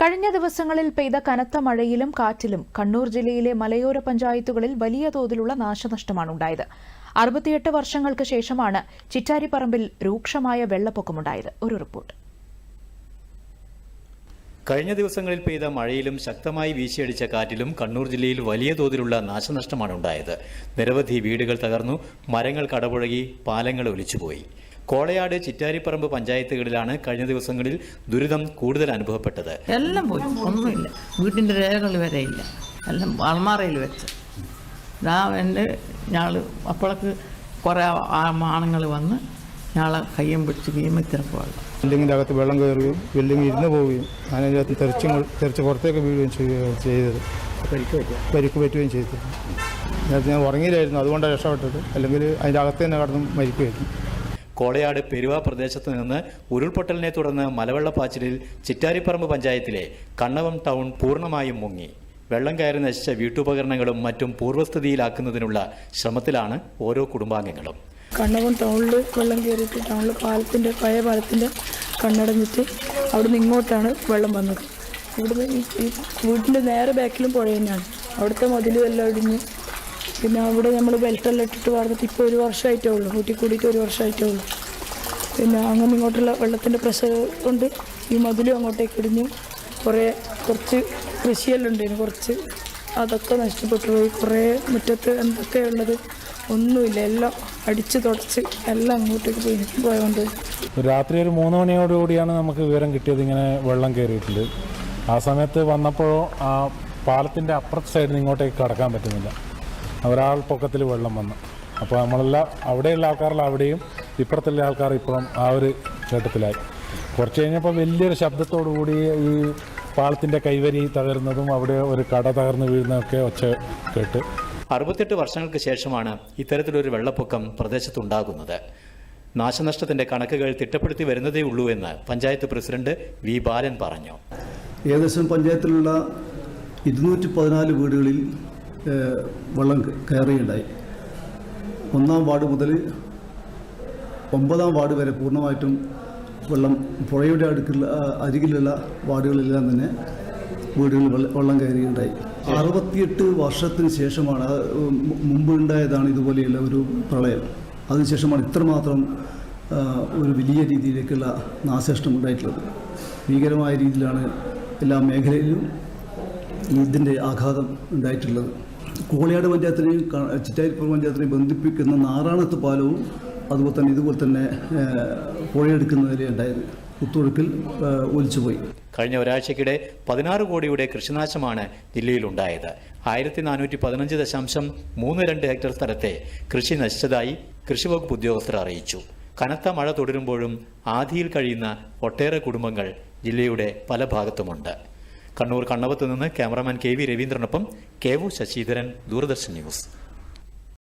കഴിഞ്ഞ ദിവസങ്ങളിൽ പെയ്ത കനത്ത മഴയിലും കാറ്റിലും കണ്ണൂർ ജില്ലയിലെ മലയോര പഞ്ചായത്തുകളിൽ വലിയ തോതിലുള്ള നാശനഷ്ടമാണ് ഉണ്ടായത് അറുപത്തിയെട്ട് വർഷങ്ങൾക്ക് ശേഷമാണ് ചിറ്റാരിപ്പറമ്പിൽ രൂക്ഷമായ വെള്ളപ്പൊക്കമുണ്ടായത്. ഒരു റിപ്പോർട്ട്. കഴിഞ്ഞ ദിവസങ്ങളിൽ പെയ്ത മഴയിലും ശക്തമായി വീശിയടിച്ച കാറ്റിലും കണ്ണൂർ ജില്ലയിൽ വലിയ തോതിലുള്ള നാശനഷ്ടമാണ് ഉണ്ടായത് നിരവധി വീടുകൾ തകർന്നു മരങ്ങൾ കടപുഴകി പാലങ്ങൾ ഒലിച്ചുപോയി. കോളയാട് ചിറ്റാരിപ്പറമ്പ് പഞ്ചായത്തുകളിലാണ് കഴിഞ്ഞ ദിവസങ്ങളിൽ ദുരിതം കൂടുതൽ അനുഭവപ്പെട്ടത്. എല്ലാം പോയി. ഒന്നുമില്ല. വീട്ടിന്റെ രേഖകൾ വരെ ഇല്ല. എല്ലാം അൾമാറയിൽ വെച്ച്. ഇതാ എന്റെ ഞാൾ അപ്പോഴൊക്കെ കുറേ ആണുങ്ങൾ വന്ന് ഞാളെ കയ്യും പിടിച്ച് വെള്ളം ബിൽഡിങ്ങിന്റെ അകത്ത് വെള്ളം കയറുകയും ബിൽഡിംഗ് ഇരുന്ന് പോവുകയും അതിനകത്ത് തെറിച്ച് തെറിച്ച് പുറത്തേക്ക് വീഴുകയും ചെയ്യുകയും ചെയ്തത്. പരിക്ക് പറ്റുകയും ചെയ്തു നേരത്തെ ഞാൻ ഉറങ്ങിയില്ലായിരുന്നു. അതുകൊണ്ടാണ് രക്ഷപ്പെട്ടത്. അല്ലെങ്കിൽ അതിന്റെ അകത്ത് തന്നെ കടന്ന് മരിക്കുമായിരുന്നു കോളയാട് പെരുവ പ്രദേശത്ത് നിന്ന് ഉരുൾപൊട്ടലിനെ തുടർന്ന് മലവെള്ളപ്പാച്ചിലിൽ ചിറ്റാരിപ്പറമ്പ് പഞ്ചായത്തിലെ കണ്ണവം ടൗൺ പൂർണമായും മുങ്ങി. വെള്ളം കയറി നശിച്ച വീട്ടുപകരണങ്ങളും മറ്റും പൂർവസ്ഥിതിയിലാക്കുന്നതിനുള്ള ശ്രമത്തിലാണ് ഓരോ കുടുംബാംഗങ്ങളും. കണ്ണവം ടൗണിൽ വെള്ളം കയറിയിട്ട് ടൗണിൽ പാലത്തിന്റെ പഴയ പാലത്തിന്റെ കണ്ണടഞ്ഞിട്ട് അവിടുന്ന് ഇങ്ങോട്ടാണ് വെള്ളം വന്നത്. ഇവിടുന്ന് ഈ വീട്ടിന്റെ നേരെ ബാക്കിലും പുഴ തന്നെയാണ്. അവിടുത്തെ മതിലും എല്ലാം ഇടിഞ്ഞ് പിന്നെ അവിടെ നമ്മൾ ബെൽറ്റെല്ലാം ഇട്ടിട്ട് വളർന്നിട്ട് ഇപ്പോൾ ഒരു വർഷമായിട്ടേ ഉള്ളൂ. കൂട്ടി കൂടിയിട്ട് ഒരു വർഷമായിട്ടേ ഉള്ളൂ. പിന്നെ അങ്ങനെ ഇങ്ങോട്ടുള്ള വെള്ളത്തിന്റെ പ്രഷർ കൊണ്ട് ഈ മതിലും അങ്ങോട്ടേക്ക് ഇടിഞ്ഞു. കുറേ കുറച്ച് കൃഷിയെല്ലാം ഉണ്ടായിരുന്നു. കുറച്ച് അതൊക്കെ നഷ്ടപ്പെട്ടു പോയി. കുറേ മുറ്റത്ത് എന്തൊക്കെയുള്ളത് ഒന്നുമില്ല. എല്ലാം അടിച്ച് തുടച്ച് എല്ലാം അങ്ങോട്ടേക്ക് പോയി പോയതുകൊണ്ട്. രാത്രി ഒരു മൂന്ന് മണിയോടുകൂടിയാണ് നമുക്ക് വിവരം കിട്ടിയത് ഇങ്ങനെ വെള്ളം കയറിയിട്ടുണ്ട്. ആ സമയത്ത് വന്നപ്പോഴോ ആ പാലത്തിന്റെ അപ്പുറത്തെ സൈഡിൽ ഇങ്ങോട്ടേക്ക് കടക്കാൻ പറ്റുന്നില്ല. ഒരാൾ പൊക്കത്തിൽ വെള്ളം വന്നു. അപ്പോൾ നമ്മളെല്ലാം അവിടെയുള്ള ആൾക്കാരിൽ അവിടെയും ഇപ്പുറത്തുള്ള ആൾക്കാർ ഇപ്പോഴും ആ ഒരു ഘട്ടത്തിലായി. കുറച്ച് കഴിഞ്ഞപ്പോൾ വലിയൊരു ശബ്ദത്തോടു കൂടി ഈ പാളത്തിന്റെ കൈവരി തകരുന്നതും അവിടെ ഒരു കട തകർന്ന് വീഴുന്നതൊക്കെ ഒച്ച കേട്ട്. അറുപത്തെട്ട് വർഷങ്ങൾക്ക് ശേഷമാണ് ഇത്തരത്തിലൊരു വെള്ളപ്പൊക്കം പ്രദേശത്തുണ്ടാകുന്നത്. നാശനഷ്ടത്തിന്റെ കണക്കുകൾ തിട്ടപ്പെടുത്തി വരുന്നതേ ഉള്ളൂ എന്ന് പഞ്ചായത്ത് പ്രസിഡന്റ് വി ബാലൻ പറഞ്ഞു. ഏകദേശം പഞ്ചായത്തിലുള്ള ഇരുന്നൂറ്റി പതിനാല് വീടുകളിൽ വെള്ളം കയറിയുണ്ടായി. ഒന്നാം വാർഡ് മുതൽ ഒമ്പതാം വാർഡ് വരെ പൂർണമായിട്ടും വെള്ളം പുഴയുടെ അടുക്കുള്ള അരികിലുള്ള വാർഡുകളെല്ലാം തന്നെ വീടുകളിൽ വെള്ള- കയറുകയുണ്ടായി അറുപത്തിയെട്ട് വർഷത്തിന് ശേഷമാണ് മുമ്പ് ഉണ്ടായതാണ് ഇതുപോലെയുള്ള ഒരു പ്രളയം. അതിനുശേഷമാണ് ഇത്രമാത്രം ഒരു വലിയ രീതിയിലേക്കുള്ള നാശനഷ്ടം ഉണ്ടായിട്ടുള്ളത്. ഭീകരമായ രീതിയിലാണ് എല്ലാ മേഖലയിലും ഇതിന്റെ ആഘാതം ഉണ്ടായിട്ടുള്ളത്. കോളിയാട് പഞ്ചായത്തിനെയും ചിറ്റാരിപ്പുറം പഞ്ചായത്തിനെയും ബന്ധിപ്പിക്കുന്ന നാറാണത്ത് പാലവും അതുപോലെ തന്നെ ഇതുപോലെ തന്നെ പുഴയെടുക്കുന്നതിലെ ഉണ്ടായത് കുത്തൊഴുക്കിൽ ഒലിച്ചുപോയി. കഴിഞ്ഞ ഒരാഴ്ചക്കിടെ പതിനാറ് കോടിയുടെ കൃഷിനാശമാണ് ജില്ലയിലുണ്ടായത് ആയിരത്തി നാനൂറ്റി പതിനഞ്ച് ദശാംശം മൂന്ന് രണ്ട് ഹെക്ടർ സ്ഥലത്തെ കൃഷി നശിച്ചതായി കൃഷിവകുപ്പ് ഉദ്യോഗസ്ഥർ അറിയിച്ചു. കനത്ത മഴ തുടരുമ്പോഴും ആധിയിൽ കഴിയുന്ന ഒട്ടേറെ കുടുംബങ്ങൾ ജില്ലയുടെ പല ഭാഗത്തുമുണ്ട്. കണ്ണൂർ കണ്ണവത്ത് നിന്ന് cameraman K V രവീന്ദ്രനൊപ്പം K O Sasidharan Doordarshan news.